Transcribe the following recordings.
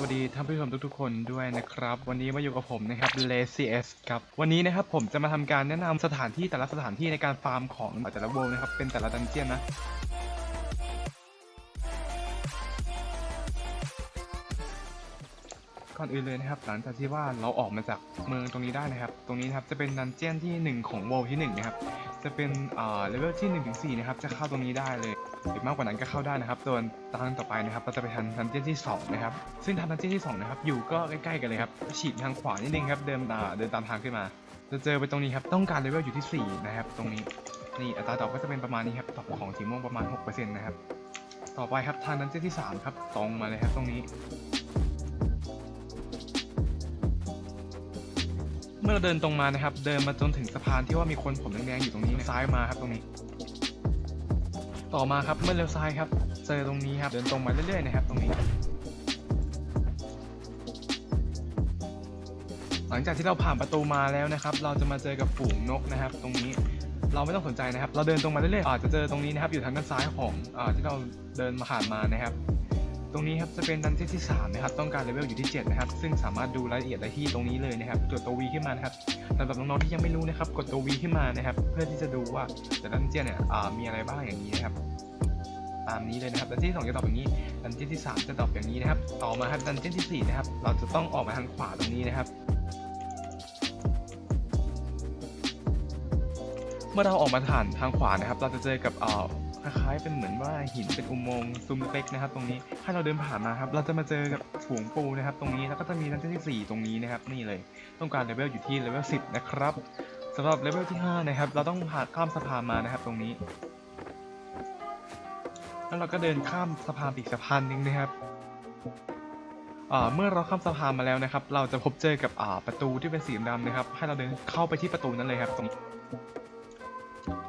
วัสดีท่านผู้ชมทุกๆคนด้วยนะครับ วันนี้มาอยู่กับผมนะครับ l a c y S ครับ วันนี้นะครับผมจะมาทำการแนะนำสถานที่แต่ละสถานที่ในการฟาร์มของแต่ละโวลนะครับ เป็นแต่ละดันเจียนนะ ก่อนอื่นเลยนะครับ หลังจากที่ว่าเราออกมาจากเมืองตรงนี้ได้นะครับ ตรงนี้นะครับจะเป็นดันเจียนที่ 1 ของโวลที่1นะครับ จะเป็นอ่าเลเวลที่1ถึง4นะครับ จะเข้าตรงนี้ได้เลยหรือมากกว่านั้นก็เข้าได้นะครับส่วนทางต่อไปนะครับ เราจะไปทางดันเจี้ยนที่2นะครับ ซึ่งทางดันเจี้ยนที่2นะครับ อยู่ก็ใกล้ๆกันเลยครับ ฉีดทางขวานิดนึงครับ เดินอ่าเดินตามทางขึ้นมา จะเจอไปตรงนี้ครับ ต้องการเลเวลอยู่ที่ 4 นะครับ ตรงนี้ นี่อัตราดอกก็จะเป็นประมาณนี้ครับดอกของสีม่วงประมาณ6%นะครับ ต่อไปครับทางดันเจี้ยนที่3ครับ ตรงมาเลยครับตรงนี้ มื่อเราเดินตรงมานะครับ เดินมาจนถึงสะพานที่ว่ามีคนผมแดงๆอยู่ตรงนี้ซ้ายมาครับตรงนี้ ต่อมาครับเมื่อเลี้ยวซ้ายครับ เจอตรงนี้ครับ เดินตรงมาเรื่อยๆนะครับ ตรงนี้ หลังจากที่เราผ่านประตูมาแล้วนะครับ เราจะมาเจอกับฝูงนกนะครับ ตรงนี้เราไม่ต้องสนใจนะครับ เราเดินตรงมาเรื่อยๆอาจจะเจอตรงนี้นะครับ อยู่ทางด้านซ้ายของอที่เราเดินมาผ่านมานะครับ รงนี้ครับจะเป็นดันเจี้ยนที่3นะครับต้องการเลเวลอยู่ที่ 7 นะครับ ซึ่งสามารถดูรายละเอียดได้ที่ตรงนี้เลยนะครับกดตัว V ขึ้นมานะครับสำหรับน้องๆที่ยังไม่รู้นะครับกดตัว V ขึ้นมานะครับ เพื่อที่จะดูว่าแต่ดันเจี้ยนเนี่ยมีอะไรบ้างอย่างนี้นะครับตามนี้เลยนะครับดันเจี้ยนที่2จะตอบอย่างนี้ดันเจี้ยนที่ 3 จะตอบอย่างนี้นะครับ ต่อมาครับดันเจี้ยนที่ 4 นะครับ เราจะต้องออกมาทางขวาตรงนี้นะครับเมื่อเราออกมาผ่านทางขวานะครับ เราจะเจอกับเอ่อ คล้ายๆเป็นเหมือนว่าหินเป็นอุโมงค์ซุ้มเล็กๆนะครับ ตรงนี้ถ้าเราเดินผ่านมาครับ เราจะมาเจอกับฝูงปูนะครับ ตรงนี้แล้วก็จะมีดันเจี้ยนที่ 4 ตรงนี้นะครับ นี่เลยต้องการเลเวลอยู่ที่เลเวล10 นะครับสำหรับเลเวลที่ 5 นะครับ เราต้องผ่านข้ามสะพานมานะครับ ตรงนี้ แล้วเราก็เดินข้ามสะพานอีกสะพานหนึ่งนะครับอ่าเมื่อเราข้ามสะพานมาแล้วนะครับ เราจะพบเจอกับประตูที่เป็นสีดำนะครับ ให้เราเดินเข้าไปที่ประตูนั้นเลยครับ ตรงนี้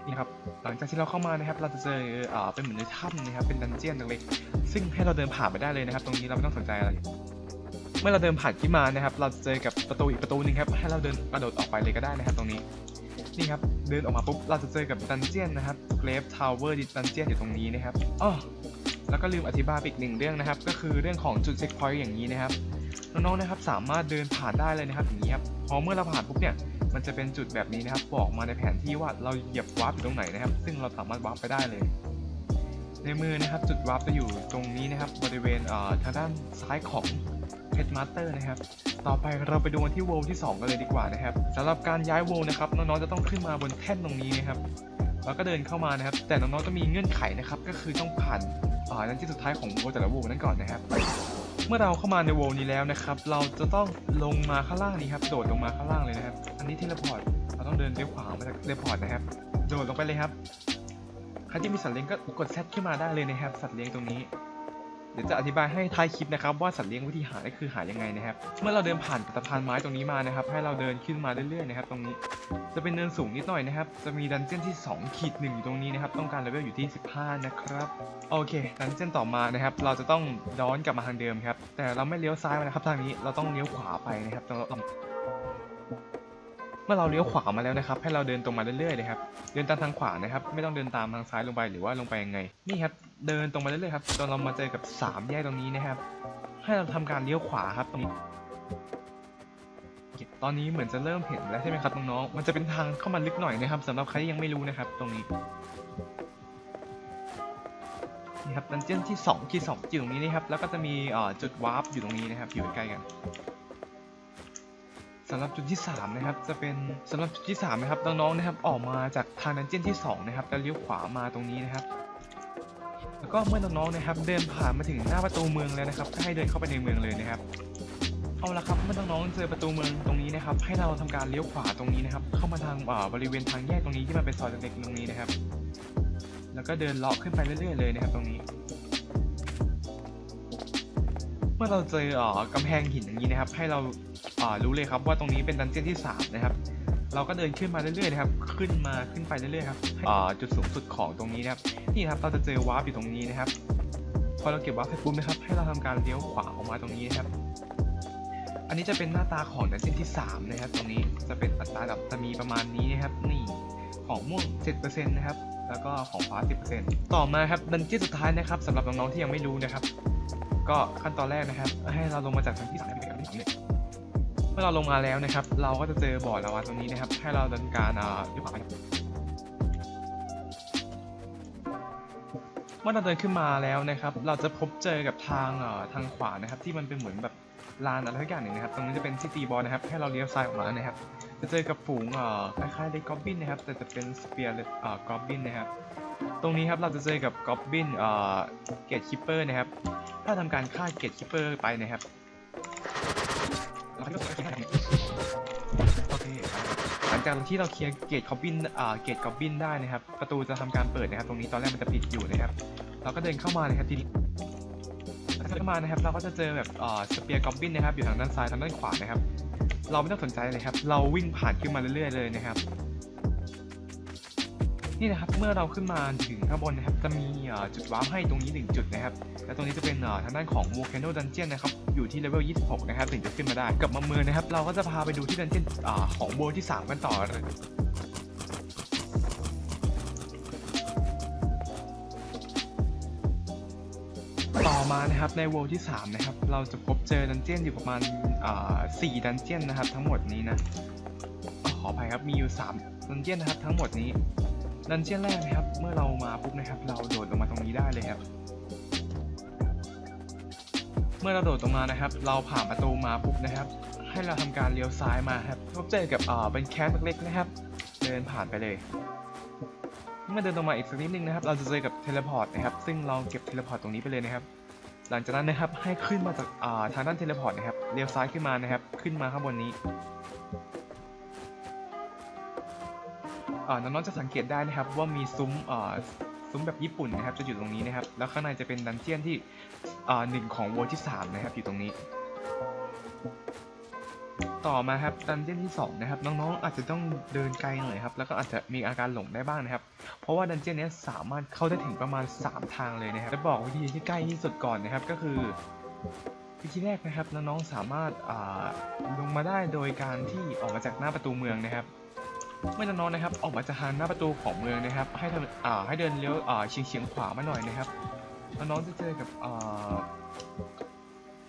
นี่ครับหลังจากที่เราเข้ามานะครับเราจะเจออ่าเป็นเหมือนในถ้ำนะครับเป็นดันเจียนเล็กๆซึ่งให้เราเดินผ่านไปได้เลยนะครับ ตรงนี้เราไม่ต้องสนใจอะไรเมื่อเราเดินผ่านขึ้นมานะครับ เราจะเจอกับประตูอีกประตูหนึงครับให้เราเดินกระโดดออกไปเลยก็ได้นะครับ ตรงนี้นี่ครับเดินออกมาปุ๊บเราจะเจอกับดันเจียนนะครับเกรฟทาวเวอร์ดันเจียนอยู่ตรงนี้นะครับอ๋อแล้วก็ลืมอธิบายอีกหนึ่งเรื่องนะครับ ก็คือเรื่องของจุดเช็คพอยต์อย่างนี้นะครับน้องๆนะครับสามารถเดินผ่านได้เลยนะครับอย่างนี้ครับพอเมื่อเราผ่านปุ๊บเนี่ย มันจะเป็นจุดแบบนี้นะครับ บอกมาในแผนที่ว่าเราเหยียบวาร์ปอยู่ตรงไหนนะครับ ซึ่งเราสามารถวาร์ปไปได้เลย ในมือนะครับจุดวาร์ปจะอยู่ตรงนี้นะครับ บริเวณเทางด้านซ้ายของเพชรมาสเตอร์นะครับ ต่อไปเราไปดูกันที่โวลที่ 2 กันเลยดีกว่านะครับสำหรับการย้ายโวลนะครับน้องๆจะต้องขึ้นมาบนแท่นตรงนี้นะครับแล้วก็เดินเข้ามานะครับ แต่น้องๆจะมีเงื่อนไขนะครับ ก็คือต้องผ่านอ่าดันที่สุดท้ายของโวลแต่ละโวลนั้นก่อนนะครับ เมื่อเราเข้ามาในโวลนี้แล้วนะครับ เราจะต้องลงมาข้างล่างนี้ครับ โดดลงมาข้างล่างเลยนะครับ อันนี้เทเลพอร์ต เราต้องเดินเลี้ยวขวามาจากเทเลพอร์ตนะครับ โดดลงไปเลยครับ ใครที่มีสัตว์เลี้ยงก็กดแซดขึ้นมาได้เลยนะครับ สัตว์เลี้ยงตรงนี้ ดี๋ยวจะอธิบายให้ท้ายคลิปนะครับว่าสัตว์เลี้ยงวิธีหาได้คือหายังไงนะครับ เมื่อเราเดินผ่านสะพานไม้ตรงนี้มานะครับ ให้เราเดินขึ้นมาเรื่อยๆนะครับ ตรงนี้จะเป็นเนินสูงนิดหน่อยนะครับ จะมีดันเจี้ยนที่2ขีดหนึ่งอยู่ตรงนี้นะครับ ต้องการเลเวลอยู่ที่ 15 นะครับโอเค ดันเจี้ยนต่อมานะครับ เราจะต้องย้อนกลับมาทางเดิมครับ แต่เราไม่เลี้ยวซ้ายมานะครับ ทางนี้เราต้องเลี้ยวขวาไปนะครับตรงเมื่อเราเลี้ยวขวามาแล้วนะครับ ให้เราเดินตรงมาเรื่อยๆเลยครับ เดินตามทางขวานะครับ ไม่ต้องเดินตามทางซ้ายลงไปหรือว่าลงไปยังไง นี่ครับ เดินตรงมาเรื่อยๆครับจนเรามาเจอกับ3แยกตรงนี้นะครับ ให้เราทำการเลี้ยวขวาครับตรงนี้ ตอนนี้เหมือนจะเริ่มเห็นแล้วใช่ไหมครับน้องๆมันจะเป็นทางเข้ามาลึกหน่อยนะครับสำหรับใครที่ยังไม่รู้นะครับ ตรงนี้นี่ครับดันเจี้ยนที่2ที่2อยู่ตรงนี้นะครับ แล้วก็จะมีจุดวาร์ปอยู่ตรงนี้นะครับ อยู่ใกล้กันสำหรับจุดที่3นะครับจะเป็นสำหรับจุดที่3นะครับน้องๆนะครับออกมาจากทางดันเจี้ยนที่2นะครับแล้วเลี้ยวขวามาตรงนี้นะครับ แล้วก็เมื่อน้องๆนะครับเดินผ่านมาถึงหน้าประตูเมืองแล้วนะครับก็ให้เดินเข้าไปในเมืองเลยนะครับ เอาละครับเมื่อน้องๆเจอประตูเมืองตรงนี้นะครับ ให้เราทำการเลี้ยวขวาตรงนี้นะครับ เข้ามาทางาบริเวณทางแยกตรงนี้ที่มันเป็นซอยเล็กๆตรงนี้นะครับ แล้วก็เดินเลาะขึ้นไปเรื่อย ๆ เลยนะครับ ตรงนี้ เมื่อเราเจออ่ากำแพงหินอย่างนี้นะครับ ให้เราอ่ารู้เลยครับว่าตรงนี้เป็นดันเจี้ยนที่สามนะครับ เราก็เดินขึ้นมาเรื่อยๆนะครับ ขึ้นมาขึ้นไปเรื่อยๆครับอ่าจุดสูงสุดของตรงนี้นะครับ นี่ครับเราจะเจอวาร์ปอยู่ตรงนี้นะครับ พอเราเก็บวาร์ปเสร็จปุ๊บนะครับ ให้เราทำการเลี้ยวขวาออกมาตรงนี้นะครับ อันนี้จะเป็นหน้าตาของดันเจี้ยนที่ 3 นะครับ ตรงนี้จะเป็นอัตราแบบจะมีประมาณนี้นะครับ นี่ของม่วง 7%นะครับ แล้วก็ของฟ้า 10%ต่อมาครับดันเจี้ยนสุดท้ายนะครับสำหรับน้องๆที่ยังไม่รู้นะครับ ก็ขั้นตอนแรกนะครับ ให้เราลงมาจากชั้นที่สามนะครับที่สองเนี่ย มื่อเราลงมาแล้วนะครับ เราก็จะเจอบ่อละวาตรงนี้นะครับ ให้เราดำเนินการอ่าด้วยขวาเมื่อเราเดินขึ้นมาแล้วนะครับ เราจะพบเจอกับทางเอ่อทางขวานะครับ ที่มันเป็นเหมือนแบบลานอะไรทุกอย่างหนึ่งนะครับ ตรงนี้จะเป็นที่ตีบอลนะครับ ให้เราเลี้ยวซ้ายออกมานะครับ จะเจอกับฝูงเอ่อคล้ายๆเด็กกอบบินนะครับ แต่จะเป็นสเปียร์เอ่อกอบบินนะครับ ตรงนี้ครับเราจะเจอกับกอบบินเอ่อเกตคิปเปอร์นะครับ ถ้าทำการฆ่าเกตคิปเปอร์ไปนะครับ โอเคหลังจากที่เราเคลียร์เกตคอบบินอ่าเกตคอบบินได้นะครับ ประตูจะทำการเปิดนะครับ ตรงนี้ตอนแรกมันจะปิดอยู่นะครับ เราก็เดินเข้ามาเลยครับทีนี้เข้ามานะครับ เราก็จะเจอแบบอ่อสเปียร์กอบบินนะครับ อยู่ทางด้านซ้ายทางด้านขวานะครับ เราไม่ต้องสนใจเลยครับ เราวิ่งผ่านขึ้นมาเรื่อยๆเลยนะครับ นี่นะครับเมื่อเราขึ้นมาถึงข้างบนนะครับจะมีจุดวาร์ปให้ตรงนี้หนึ่งจุดนะครับและตรงนี้จะเป็นทางด้านของ Volcano Dungeon นะครับอยู่ที่เลเวล 26 นะครับถึงจะขึ้นมาได้กลับมาเมืองนะครับ เราก็จะพาไปดูที่ดันเจี้ยนของโบที่ 3 กันต่อเลยต่อมานะครับใน World ที่ 3 นะครับ เราจะพบเจอดันเจียนอยู่ประมาณอ่ดันเจียนนะครับทั้งหมดนี้นะขออภัยครับมีอยู่ 3 ดันเจียนนะครับทั้งหมดนี้ ดันเจี้ยนแรกนะครับ เมื่อเรามาปุ๊บนะครับ เราโดดลงมาตรงนี้ได้เลยครับ เมื่อเราโดดลงมานะครับ เราผ่านประตูมาปุ๊บนะครับ ให้เราทำการเลี้ยวซ้ายมาครับพบเจอกับเอ่อเป็นแคสเล็กๆนะครับ เดินผ่านไปเลย เมื่อเดินตรงมาอีกสักนิดนึงนะครับ เราจะเจอกับเทเลพอร์ตนะครับ ซึ่งเราเก็บเทเลพอร์ตตรงนี้ไปเลยนะครับ หลังจากนั้นนะครับให้ขึ้นมาจากอ่าทางด้านเทเลพอร์ตนะครับ เลี้ยวซ้ายขึ้นมานะครับ ขึ้นมาข้างบนนี้ น้องๆจะสังเกตได้นะครับว่ามีซุ้มอ่าซุ้มแบบญี่ปุ่นนะครับจะอยู่ตรงนี้นะครับ แล้วข้างในจะเป็นดันเจียนที่อ่าหนึ่งของโวที่3นะครับอยู่ตรงนี้ ต่อมาครับดันเจียนที่2นะครับน้องๆอาจจะต้องเดินไกลหน่อยครับแล้วก็อาจจะมีอาการหลงได้บ้างนะครับ เพราะว่าดันเจียนนี้สามารถเข้าได้ถึงประมาณ 3 ทางเลยนะครับจะบอกวิธีที่ใกล้ที่สุดก่อนนะครับก็คือวิธีแรกนะครับน้องๆสามารถาลงมาได้โดยการที่ออกมาจากหน้าประตูเมืองนะครับ เมื่อน้องๆนะครับ ออกมาจากทางหน้าประตูของเมืองนะครับ ให้ทำอ่าให้เดินเลี้ยวอ่าเฉียงเฉียงขวามาหน่อยนะครับน้องๆจะเจอกับอ่า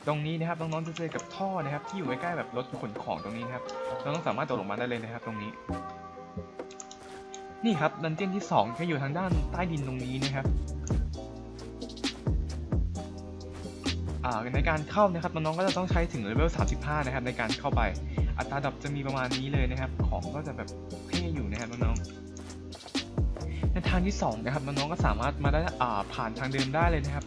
ตรงนี้นะครับน้องๆจะเจอกับท่อนะครับ ที่อยู่ใกล้ๆแบบรถขนของตรงนี้นะครับน้องๆสามารถโดดลงมาได้เลยนะครับ ตรงนี้ นี่ครับดันเจี้ยนที่2ก็อยู่ทางด้านใต้ดินตรงนี้นะครับในการเข้านะครับน้องๆก็จะต้องใช้ถึงเลเวล35 นะครับในการเข้าไป อัตราดับจะมีประมาณนี้เลยนะครับ ของก็จะแบบเท่อยู่นะครับน้องๆในทางที่สองนะครับน้องๆก็สามารถมาได้อ่าผ่านทางเดิมได้เลยนะครับ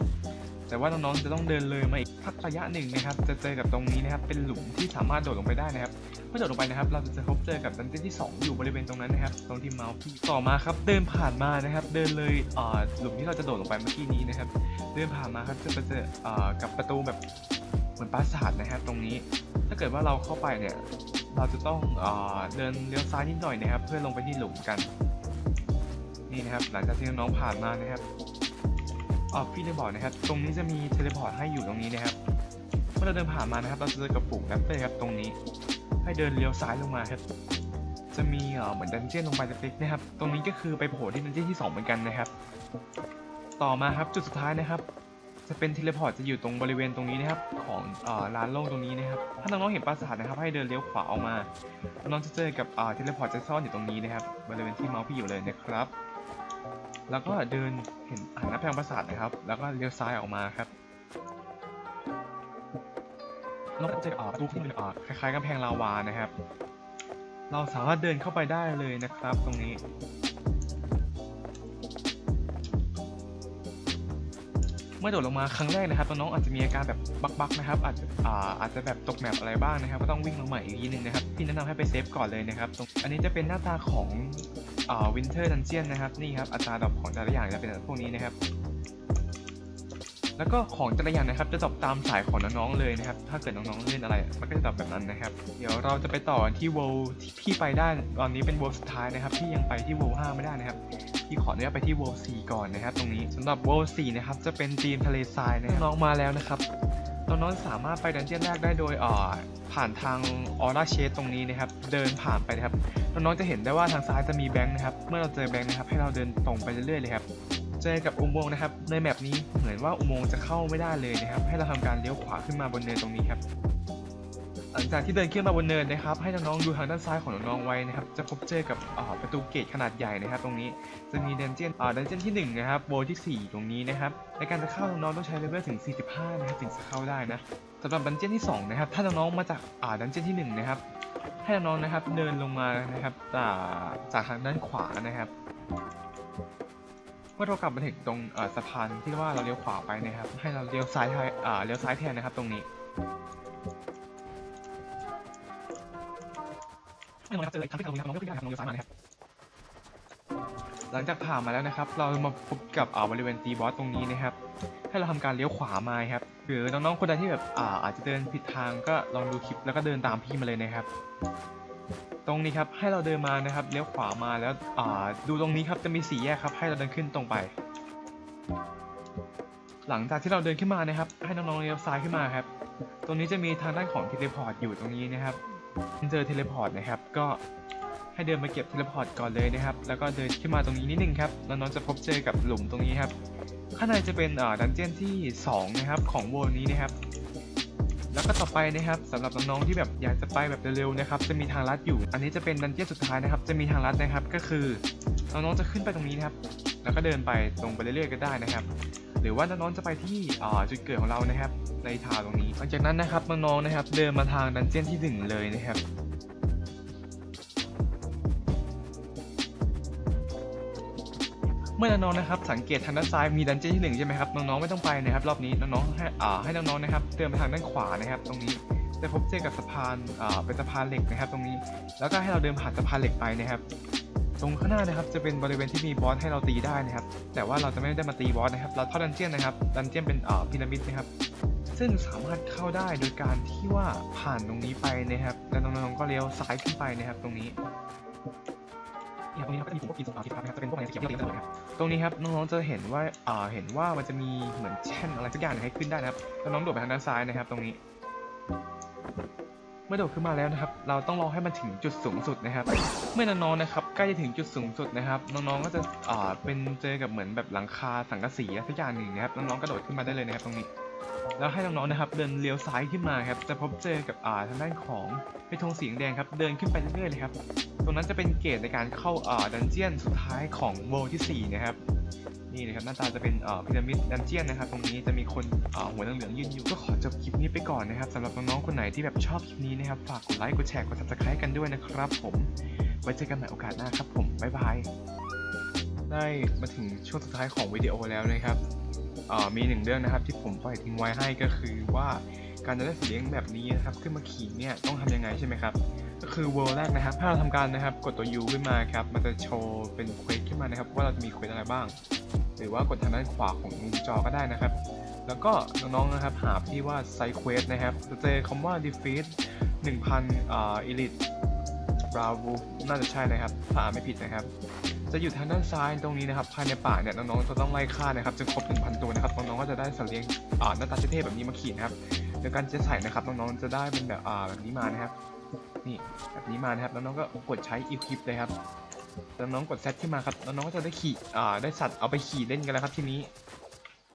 แต่ว่าน้องๆจะต้องเดินเลยมาอีกพักระยะหนึ่งนะครับ จะเจอกับตรงนี้นะครับเป็นหลุมที่สามารถโดดลงไปได้นะครับเมื่อโดดลงไปนะครับ เราจะพบเจอกับดันเจี้ยนที่ 2 อยู่บริเวณตรงนั้นนะครับตรงที่เมาส์พี่ต่อมาครับเดินผ่านมานะครับ เดินเลยอ่าหลุมที่เราจะโดดลงไปเมื่อกี้นี้นะครับ เดินผ่านมาครับจะไปเจออ่ากับประตูแบบ มือนปราสาทนะครับตรงนี้ ถ้าเกิดว่าเราเข้าไปเนี่ย เราจะต้องเอเดินเลี้ยวซ้ายนิดหน่อยนะครับ เพื่อลงไปที่หลุมกัน นี่นะครับ หลังจากที่น้องผ่านมานะครับอ๋อพี่ได้บอกนะครับ ตรงนี้จะมีเทเลพอร์ตให้อยู่ตรงนี้นะครับ เมื่อเราเดินผ่านมานะครับ เราจะเจอกับฝูงแรปเตอร์ครับตรงนี้ ให้เดินเลี้ยวซ้ายลงมาครับ จะมีเเหมือนดันเจี้ยนลงไปเล็กๆนะครับ ตรงนี้ก็คือไปโผล่ที่ดันเจี้ยนที่สองเหมือนกันนะครับ ต่อมาครับจุดสุดท้ายนะครับ จะเป็นเทเลพอร์ตจะอยู่ตรงบริเวณตรงนี้นะครับของเอ่อลานโล่งตรงนี้นะครับ ถ้าน้องๆเห็นปราสาทนะครับ ให้เดินเลี้ยวขวาออกมาน้องจะเจอกับเทเลพอร์ตจะซ่อนอยู่ตรงนี้นะครับบริเวณที่เมาส์พี่อยู่เลยนะครับ แล้วก็เดินเห็นหันหน้าไปทางปราสาทนะครับ แล้วก็เลี้ยวซ้ายออกมาครับน้องจะเจออ่อประตูที่เป็นเอ่อคล้ายๆกำแพงลาวานะครับ เราสามารถเดินเข้าไปได้เลยนะครับ ตรงนี้ เมื่อโดดลงมาครั้งแรกนะครับน้องๆอาจจะมีอาการแบบบักๆนะครับอาจจะอ่าอาจจะแบบตกแมปอะไรบ้างนะครับ ก็ต้องวิ่งลงใหม่อีกทีหนึงนะครับพี่แนะนำให้ไปเซฟก่อนเลยนะครับตรงอันนี้จะเป็นหน้าตาของอ่าวินเทอร์ดันเจียนนะครับนี่ครับอัตราดรอปของแต่ละอย่างจะเป็นพวกนี้นะครับแล้วก็ของแต่ละอย่างนะครับจะดอปตามสายของน้องๆเลยนะครับ ถ้าเกิดน้องๆเล่นอะไร มันก็จะดอปแบบนั้นนะครับ เดี๋ยวเราจะไปต่อที่โวที่พี่ไปได้ตอนนี้เป็นโวสุดท้ายนะครับ พี่ยังไปที่โวล5ไม่ได้นะครับ พี่ขออนุญาตไปที่ World 4 ก่อนนะครับ ตรงนี้สำหรับ World 4 นะครับ จะเป็นทีมทะเลทรายนะน้องมาแล้วนะครับน้องๆสามารถไปดันเจี้ยนแรกได้โดยอ่อผ่านทางออร่าเชตตรงนี้นะครับ เดินผ่านไปนะครับ น้องๆจะเห็นได้ว่าทางซ้ายจะมีแบงค์นะครับ เมื่อเราเจอแบงค์นะครับ ให้เราเดินตรงไปเรื่อยๆเลยครับเจอกับอุโมงค์นะครับ ในแมปนี้เหมือนว่าอุโมงค์จะเข้าไม่ได้เลยนะครับ ให้เราทำการเลี้ยวขวาขึ้นมาบนเนินตรงนี้ครับ หลังจากที่เดินขึ้นมาบนเนินนะครับ ให้น้องๆดูทางด้านซ้ายของน้องๆไว้นะครับ จะพบเจอกับประตูเกตขนาดใหญ่นะครับ ตรงนี้จะมีดันเจียนดันเจียนที่หนึ่งนะครับโบที่สี่ตรงนี้นะครับในการจะเข้าน้องๆต้องใช้เลเวลถึง 45 นะครับถึงจะเข้าได้นะสำหรับดันเจียนที่สองนะครับถ้าน้องๆมาจากดันเจียนที่หนึ่งนะครับให้น้องๆนะครับเดินลงมานะครับจากจากทางด้านขวานะครับเมื่อเรากลับมาถึงตรงสะพานที่ว่าเราเลี้ยวขวาไปนะครับ ให้เราเลี้ยวซ้ายแทนอ่าเลี้ยวซ้ายแทนนะครับ ตรงนี้ ไม่ต้องนะครับเจอทางที่เราลงนะครับน้องก็ขึ้นได้ครับน้องเลี้ยวซ้ายมานะครับหลังจากผ่านมาแล้วนะครับ เรามาพบกับอ่าบริเวณตีบอสตรงนี้นะครับให้เราทำการเลี้ยวขวามาครับหรือน้องๆคนใดที่แบบอ่าอาจจะเดินผิดทางก็ลองดูคลิปแล้วก็เดินตามพี่มาเลยนะครับ ตรงนี้ครับให้เราเดินมานะครับเลี้ยวขวามาแล้วอ่าดูตรงนี้ครับจะมีสี่แยกครับ ให้เราเดินขึ้นตรงไป หลังจากที่เราเดินขึ้นมานะครับ ให้น้องๆเลี้ยวซ้ายขึ้นมาครับ ตรงนี้จะมีทางด้านของเทเลพอร์ตอยู่ตรงนี้นะครับ เจอเทเลพอร์ตนะครับ ก็ให้เดินมาเก็บเทเลพอร์ตก่อนเลยนะครับ แล้วก็เดินขึ้นมาตรงนี้นิดนึงครับ แล้วน้องจะพบเจอกับหลุมตรงนี้ครับ ข้างในจะเป็นดันเจี้ยนที่สองนะครับของโวลนี้นะครับแล้วก็ต่อไปนะครับสำหรับน้องๆที่แบบอยากจะไปแบบเร็วๆนะครับจะมีทางลัดอยู่ อันนี้จะเป็นดันเจี้ยนสุดท้ายนะครับ จะมีทางลัดนะครับก็คือน้องๆจะขึ้นไปตรงนี้นะครับ แล้วก็เดินไปตรงไปเรื่อยๆก็ได้นะครับ หรือว่าน้องๆจะไปที่จุดเกิดของเรานะครับ ในทางตรงนี้ หลังจากนั้นนะครับน้องๆนะครับ เดินมาทางดันเจี้ยนที่หนึ่งเลยนะครับเมื่อน้องๆนะครับสังเกตทางด้านซ้ายมีดันเจี้ยนที่หนึ่งใช่ไหมครับน้องๆไม่ต้องไปนะครับรอบนี้น้องๆให้อ่าให้น้องๆนะครับเดินไปทางด้านขวานะครับ ตรงนี้จะพบเจอกับสะพานอ่าเป็นสะพานเหล็กนะครับ ตรงนี้ แล้วก็ให้เราเดินผ่านสะพานเหล็กไปนะครับ ตรงข้างหน้านะครับจะเป็นบริเวณที่มีบอสให้เราตีได้นะครับ แต่ว่าเราจะไม่ได้มาตีบอสนะครับ เราเข้าดันเจี้ยนนะครับดันเจี้ยนเป็นอ่าพีระมิดนะครับ ซึ่งสามารถเข้าได้โดยการที่ว่าผ่านตรงนี้ไปนะครับ แล้วน้องๆก็เลี้ยวซ้ายขึ้นไปนะครับ ตรงนี้เนี่ยตรงนี้ครับก็จะมีพวกกินสปาร์ติครับนะครับจะเป็นพวกอะไรสีเขียวที่เราเลี้ยครับตรงนี้ครับน้องๆจะเห็นว่าอ่าเห็นว่ามันจะมีเหมือนแช่นอะไรสักอย่างให้ขึ้นได้นะครับแล้วน้องโดดไปทางด้านซ้ายนะครับ ตรงนี้เมื่อโดดขึ้นมาแล้วนะครับ เราต้องรอให้มันถึงจุดสูงสุดนะครับ เมื่อน้องๆนะครับใกล้จะถึงจุดสูงสุดนะครับ น้องๆก็จะอ่าเป็นเจอกับเหมือนแบบหลังคาสังกะสีอะไรสักอย่างหนึ่งนะครับน้องๆกระโดดขึ้นมาได้เลยนะครับตรงนี้ แล้วให้น้องๆนะครับเดินเลี้ยวซ้ายขึ้นมาครับจะพบเจอกับอ่าทางด้านของเป็นธงสีแดงครับเดินขึ้นไปเรื่อยๆเลยครับตรงนั้นจะเป็นเกตในการเข้าอ่าดันเจียนสุดท้ายของโวลที่4นะครับนี่นะครับหน้าตาจะเป็นอ่าพีระมิดดันเจียนนะครับ ตรงนี้จะมีคนอ่าหัวเหลืองๆยืนอยู่ก็ขอจบคลิปนี้ไปก่อนนะครับสำหรับน้องๆคนไหนที่แบบชอบคลิปนี้นะครับ ฝากกดไลค์กดแชร์กด subscribe กันด้วยนะครับผมไว้เจอกันใหม่โอกาสหน้าครับผมบ๊ายบายได้มาถึงช่วงสุดท้ายของวิดีโอแล้วนะครับ มีหนึ่งเรื่องนะครับที่ผมปล่อยทิ้งไว้ให้ก็คือว่าการจะได้สัตว์เลี้ยงแบบนี้นะครับขึ้นมาขี่เนี่ยต้องทำยังไงใช่ไหมครับก็คือเว r ร์แรกนะครับถ้าเราทำการนะครับกดตัว U ขึ้นมาครับมันจะโชว์เป็นเควสขึ้นมานะครับว่าเราจะมีเควสอะไรบ้าง หรือว่ากดทางด้านขวาของจอก็ได้นะครับ แล้วก็น้องๆนะครับหาที่ว่าไซเควสนะครับจะเจอคำว่า defeat 1,000อ่า elite bravo น่าจะใช่นะครับถ้าอ่านไม่ผิดนะครับ จะอยู่ทางด้านซ้ายตรงนี้นะครับภายในป่าเนี่ยน้องๆจะต้องไล่ฆ่านะครับจนครบ1,000ตัวนะครับน้องๆก็จะได้สัตว์เลี้ยงอ่าหน้าตาเท่ๆแบบนี้มาขี่นะครับโดยการจะใส่นะครับน้องๆจะได้เป็นแบบอ่าแบบนี้มานะครับนี่แบบนี้มานะครับแล้วน้องก็กดใช้อิคลิปเลยครับแล้วน้องกดเซตขึ้นมาครับแล้วน้องก็จะได้ขี่อ่าได้สัตว์เอาไปขี่เล่นกันแล้วครับทีนี้